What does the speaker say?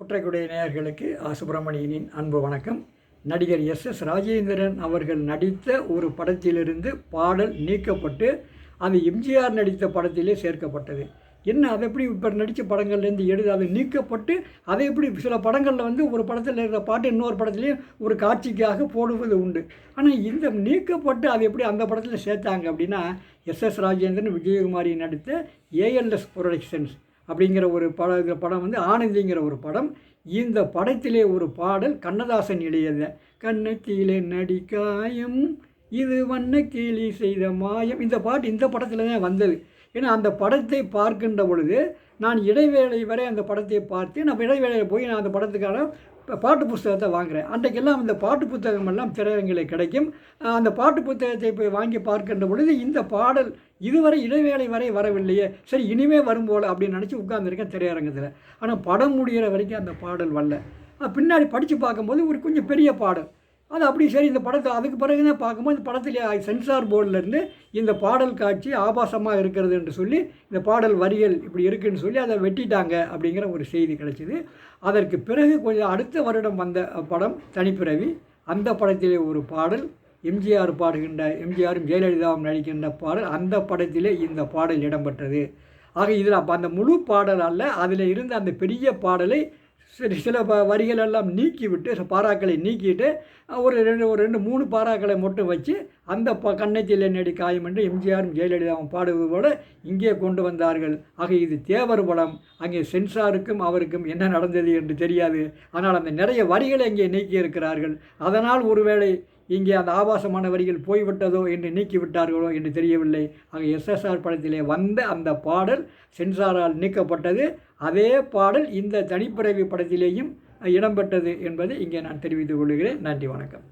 குற்றைக்குடைய நேயர்களுக்கு ஆ. சுப்பிரமணியனின் அன்பு வணக்கம். நடிகர் எஸ் எஸ் ராஜேந்திரன் அவர்கள் நடித்த ஒரு படத்திலிருந்து பாடல் நீக்கப்பட்டு அது எம்ஜிஆர் நடித்த படத்திலே சேர்க்கப்பட்டது. என்ன அதை எப்படி இப்போ நடித்த படங்கள்லேருந்து எடுத்து அது நீக்கப்பட்டு அதை எப்படி சில படங்களில் வந்து ஒரு படத்தில் இருக்கிற பாட்டு இன்னொரு படத்துலேயும் ஒரு காட்சிக்காக போடுவது உண்டு. ஆனால் இந்த நீக்கப்பட்டு அது எப்படி அந்த படத்தில் சேர்த்தாங்க அப்படின்னா எஸ் எஸ் ராஜேந்திரன் விஜயகுமாரி நடித்த ஏஎல்எஸ் ப்ரொடக்ஷன்ஸ். அப்படிங்கிற ஒரு பட படம் வந்து ஆனந்திங்கிற ஒரு படம். இந்த படத்திலே ஒரு பாடல் கண்ணதாசன் எழுதியது. கண்ணத்திலே நடிக்காயம் இது வண்ண கிளி செய்த மாயம். இந்த பாட்டு இந்த படத்தில் தான் வந்தது. ஏன்னா அந்த படத்தை பார்க்கின்ற பொழுது நான் இடைவேளை வரை அந்த படத்தை பார்த்து நம்ம இடைவேளையில் போய் நான் அந்த படத்துக்கான பாட்டு புஸ்தகத்தை வாங்குகிறேன் அன்றைக்கெல்லாம் அந்த பாட்டு புத்தகமெல்லாம் திரையரங்கில் கிடைக்கும். அந்த பாட்டு புத்தகத்தை போய் வாங்கி பார்க்கின்ற பொழுது இந்த பாடல் இதுவரை இடைவேளை வரை வரவில்லையே. சரி இனிமே வரும் போல் அப்படின்னு நினச்சி உட்காந்துருக்கேன் திரையரங்கத்தில். ஆனால் படம் முடிகிற வரைக்கும் அந்த பாடல் வரல. பின்னாடி படித்து பார்க்கும்போது ஒரு கொஞ்சம் பெரிய பாடல். அது அப்படி சரி இந்த படத்தை அதுக்கு பிறகு தான் பார்க்கும்போது இந்த படத்தில் சென்சார் போர்டிலேருந்து இந்த பாடல் காட்சி ஆபாசமாக இருக்கிறது என்று சொல்லி இந்த பாடல் வரிகள் இப்படி இருக்குன்னு சொல்லி அதை வெட்டிட்டாங்க அப்படிங்கிற ஒரு செய்தி கிடைச்சிது. அதற்கு பிறகு கொஞ்சம் அடுத்த வருடம் வந்த படம் தனிப்பிறவி. அந்த படத்திலே ஒரு பாடல் எம்ஜிஆர் பாடுகின்ற எம்ஜிஆரும் ஜெயலலிதாவும் நடிக்கின்ற பாடல் அந்த படத்திலே இந்த பாடல் இடம்பெற்றது. ஆக இதில் அப்போ அந்த முழு பாடல் அல்ல அதில் இருந்த அந்த பெரிய பாடலை சரி சில ப வரிகள் எல்லாம் நீக்கிவிட்டு பாராக்களை நீக்கிட்டு ஒரு ரெண்டு ஒரு ரெண்டு மூணு பாராக்களை மட்டும் வச்சு அந்த ப கண்ணத்தில் நடி காயம் என்று எம்ஜிஆரும் ஜெயலலிதாவும் பாடுவது போல இங்கே கொண்டு வந்தார்கள். ஆக இது தேவர் படம் அங்கே சென்சாருக்கும் அவருக்கும் என்ன நடந்தது என்று தெரியாது. ஆனால் அந்த நிறைய வரிகளை இங்கே நீக்கி இருக்கிறார்கள் அதனால் ஒருவேளை இங்கே அந்த ஆபாசமான வரிகள் போய்விட்டதோ என்று நீக்கிவிட்டார்களோ என்று தெரியவில்லை. ஆக எஸ்எஸ்ஆர் படத்திலே வந்த அந்த பாடல் சென்சாரால் நீக்கப்பட்டது. அதே பாடல் இந்த தனிப்பிறவி படத்திலேயும் இடம்பெற்றது என்பதை இங்கே நான் தெரிவித்துக் கொள்கிறேன். நன்றி வணக்கம்.